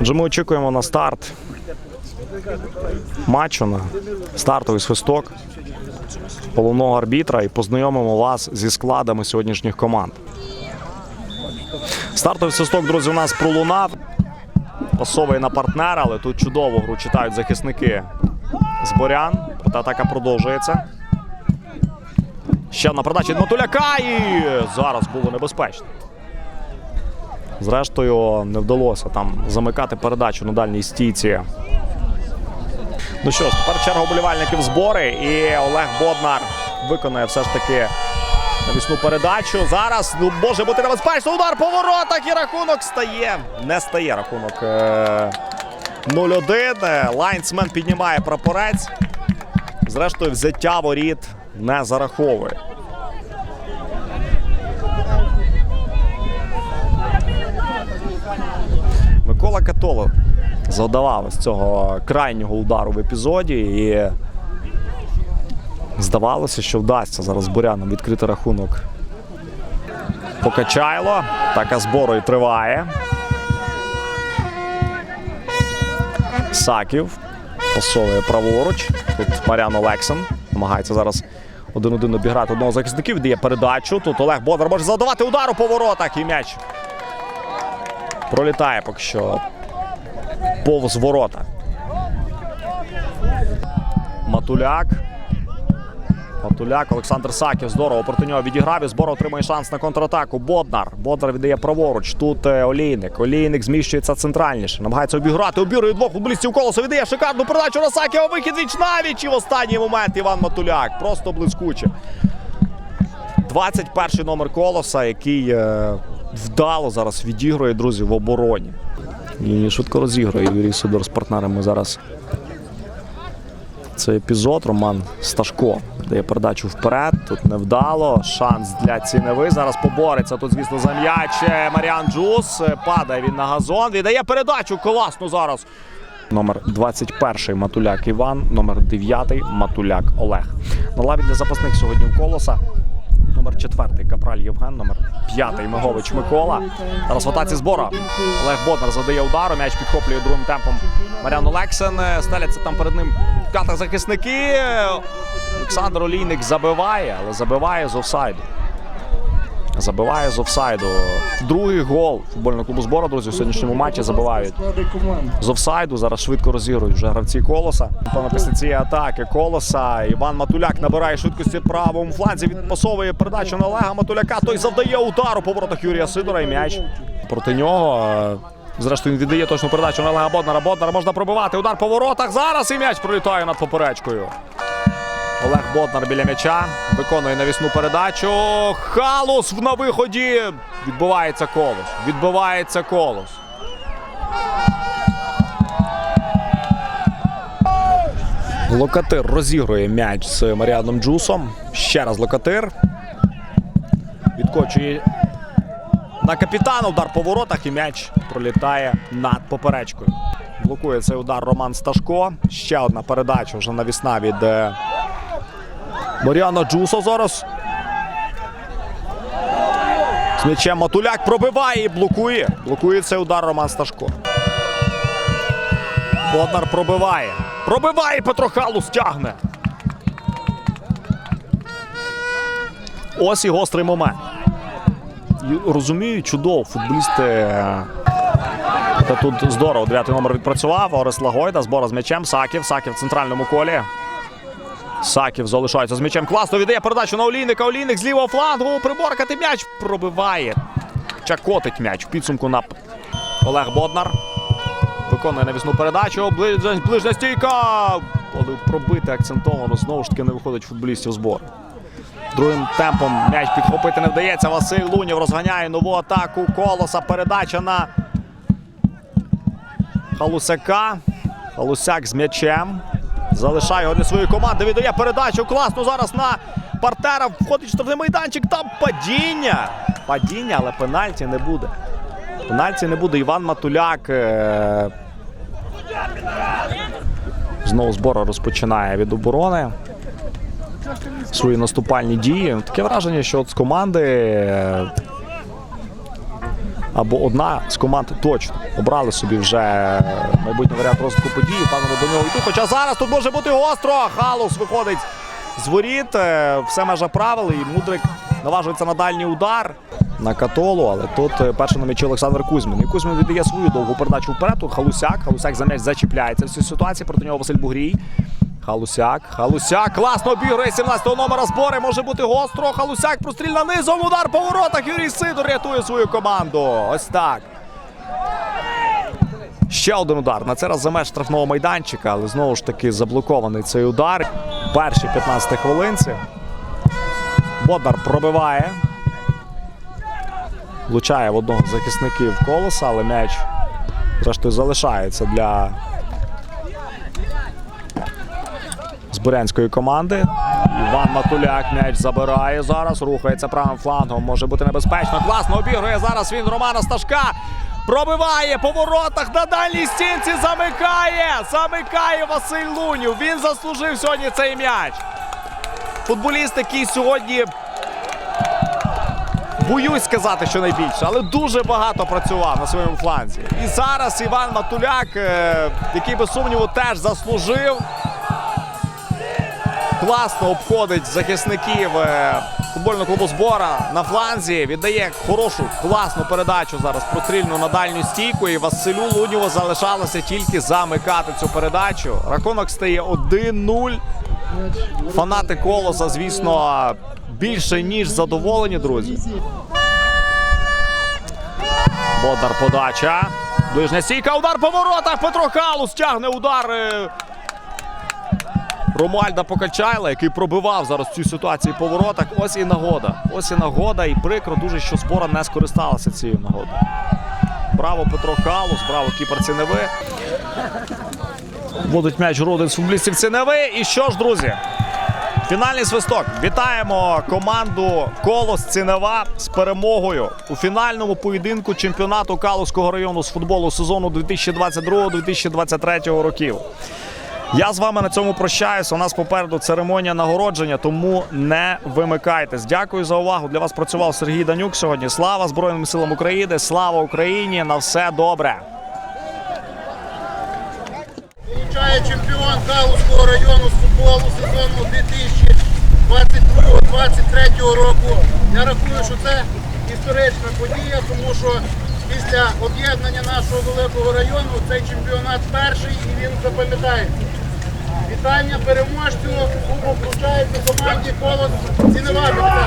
Отже, ми очікуємо на старт матчу на стартовий свисток головного арбітра і познайомимо вас зі складами сьогоднішніх команд. Стартовий свисток, друзі, у нас пролунав. Пасовий на партнера, але тут чудову гру читають захисники з Борян. Проте атака продовжується. Ще одна передача від Матуляка і зараз було небезпечно. Зрештою, не вдалося там замикати передачу на дальній стійці. Ну що ж, тепер черга вболівальників збори. І Олег Боднар виконує все ж таки навісну передачу. Зараз ну, може бути небезпечно. Удар по воротах і рахунок стає. Не стає рахунок е, 0-1. Лайнсмен піднімає прапорець. Зрештою, взяття воріт не зараховує. Микола Католо завдавав з цього крайнього удару в епізоді і здавалося, що вдасться зараз бурянам відкрити рахунок. Покачайло. Така збору і триває. Саків пасовує праворуч. Тут Маріан Олексен намагається зараз один-один обіграти одного з захисників. Дає передачу. Тут Олег Бодар може задавати удар у поворотах і м'яч пролітає поки що повз ворота. Матуляк. Матуляк, Олександр Саків здорово проти нього відіграв. І зборо отримує шанс на контратаку. Боднар. Боднар віддає праворуч. Тут е, Олійник. Олійник зміщується центральніше. Намагається обіграти. Обірує двох футболістів колоса. Віддає шикарну передачу на Саківа. Вихід віч навіч. І в останній момент Іван Матуляк. Просто блискуче. 21 номер колоса, який е, вдало зараз відігрує, друзі, в обороні. І швидко розігрує Юрій Сидор з партнерами зараз. Цей епізод Роман Сташко дає передачу вперед. Тут невдало. Шанс для ціневи. Зараз побореться. Тут, звісно, за м'яч Маріан Джус. Падає він на газон. Віддає передачу. Класно зараз. Номер 21 Матуляк Іван, номер 9 Матуляк Олег. На лаві для запасних сьогодні в колоса. Номер 4 Капраль Євген, номер 5 Мигович Микола. Зараз в атаці збора. Олег Боднар задає удару. М'яч підхоплює другим темпом Маріан Олексен. Стеляться там перед ним ката захисники. Олександр Олійник забиває, але забиває з офсайду. Забиває з офсайду. Другий гол футбольного клубу збору, друзі, в сьогоднішньому матчі забивають з офсайду. Зараз швидко розігрують вже гравці колоса. Напевно, після цієї атаки колоса. Іван Матуляк набирає швидкості правому фланзі. Відпасовує передачу на Олега Матуляка. Той завдає удару по воротах Юрія Сидора і м'яч проти нього. Зрештою, він віддає точну передачу на Олега Боднара. Боднара можна пробивати. Удар по воротах. Зараз і м'яч пролітає над поперечкою. Олег Боднар біля м'яча виконує навісну передачу. Халус на виході. Відбувається колос. Відбувається колос. Локатир розігрує м'яч з Маріаном Джусом. Ще раз Локатир. Відкочує на капітана. Удар по воротах і м'яч пролітає над поперечкою. Блокує цей удар Роман Сташко. Ще одна передача вже навісна від е, Маріана Джусо зараз. З м'ячем Матуляк пробиває і блокує. Блокує цей удар Роман Сташко. Боднар пробиває. Пробиває Петро Халус тягне. Ось і гострий момент. Розумію, чудово, футболісти. е, тут здорово. Дев'ятий номер відпрацював. Орес Лагойда. Збора з м'ячем. Саків. Саків в центральному колі. Саків залишається з м'ячем. Класно віддає передачу на Олійника. Олійник з лівого флангу. Приборкати м'яч. Пробиває. Чакотить м'яч. В підсумку на Олег Боднар. Виконує навісну передачу. Ближня, ближня стійка. Пробити акцентовано. Знову ж таки не виходить футболістів збору. Другим темпом м'яч підхопити не вдається. Василь Лунєв розганяє нову атаку. Колоса. Передача на Халусяка. Халусяк з м'ячем. Залишає його для своєї команди. Віддає передачу. Класно зараз на партнера. Входить в штрафний майданчик. Там падіння. Падіння, але пенальті не буде. Пенальті не буде. Іван Матуляк. е, Знову збора розпочинає від оборони. Свої наступальні дії. Таке враження, що от з команди е, або одна з команд точно обрали собі вже майбутній варіант розвитку подій. Певно, до нього йти. Хоча зараз тут може бути гостро. Халус виходить з воріт. Е, Все межа правил. І Мудрик наважується на дальній удар на католу. Але тут е, перший на м'ячі Олександр Кузьмін. І Кузьмін віддає свою довгу передачу вперед. Тут Халусяк. Халусяк за м'яч зачіпляється в цій ситуації. Проти нього Василь Бугрій. Халусяк, Халусяк, класно обігрує 17-го номера збори. Може бути гостро. Халусяк прострільна низом. Удар по воротах. Юрій Сидор рятує свою команду. Ось так. Ще один удар. На це раз за меж штрафного майданчика, але знову ж таки заблокований цей удар. Перші 15 хвилинці. Бодар пробиває. Влучає в одного з захисників колоса, але м'яч зрештою залишається для Збурянської команди. Іван Матуляк м'яч забирає зараз. Рухається правим флангом. Може бути небезпечно. Класно обігрує зараз він Романа Сташка. Пробиває по воротах на дальній стінці. Замикає. Замикає Василь Лунів. Він заслужив сьогодні цей м'яч. Футболіст, який сьогодні. Боюсь сказати, що найбільше, але дуже багато працював на своєму фланзі. І зараз Іван Матуляк, е, який без сумніву теж заслужив класно обходить захисників е, футбольного клубу збора на фланзі. Віддає хорошу, класну передачу зараз прострільну на дальню стійку. І Василю Лунєву залишалося тільки замикати цю передачу. Рахунок стає 1-0. Фанати колоса, звісно, більше ніж задоволені, друзі. Бодар подача. Ближня стійка. Удар по воротах. Петро Халус тягне удар. Ромальда Покачайла, який пробивав зараз в цій ситуації по воротах. Ось і нагода. Ось і нагода. І прикро дуже, що збора не скористалася цією нагодою. Браво Петро Халус, браво кіпер Ціневи. Вводить м'яч родин з футболістів Ціневи. І що ж, друзі? Фінальний свисток. Вітаємо команду Колос Цінева з перемогою у фінальному поєдинку чемпіонату Калузького району з футболу сезону 2022-2023 років. Я з вами на цьому прощаюся. У нас попереду церемонія нагородження, тому не вимикайтесь. Дякую за увагу. Для вас працював Сергій Данюк сьогодні. Слава Збройним силам України! Слава Україні! На все добре! Получає чемпіон Калузького району з футболу сезону 2022-2023 року. Я рахую, що це історична подія, тому що після об'єднання нашого великого району цей чемпіонат перший і він запам'ятається. Вітання переможцю. Кубок вручається команді Колос Цінова.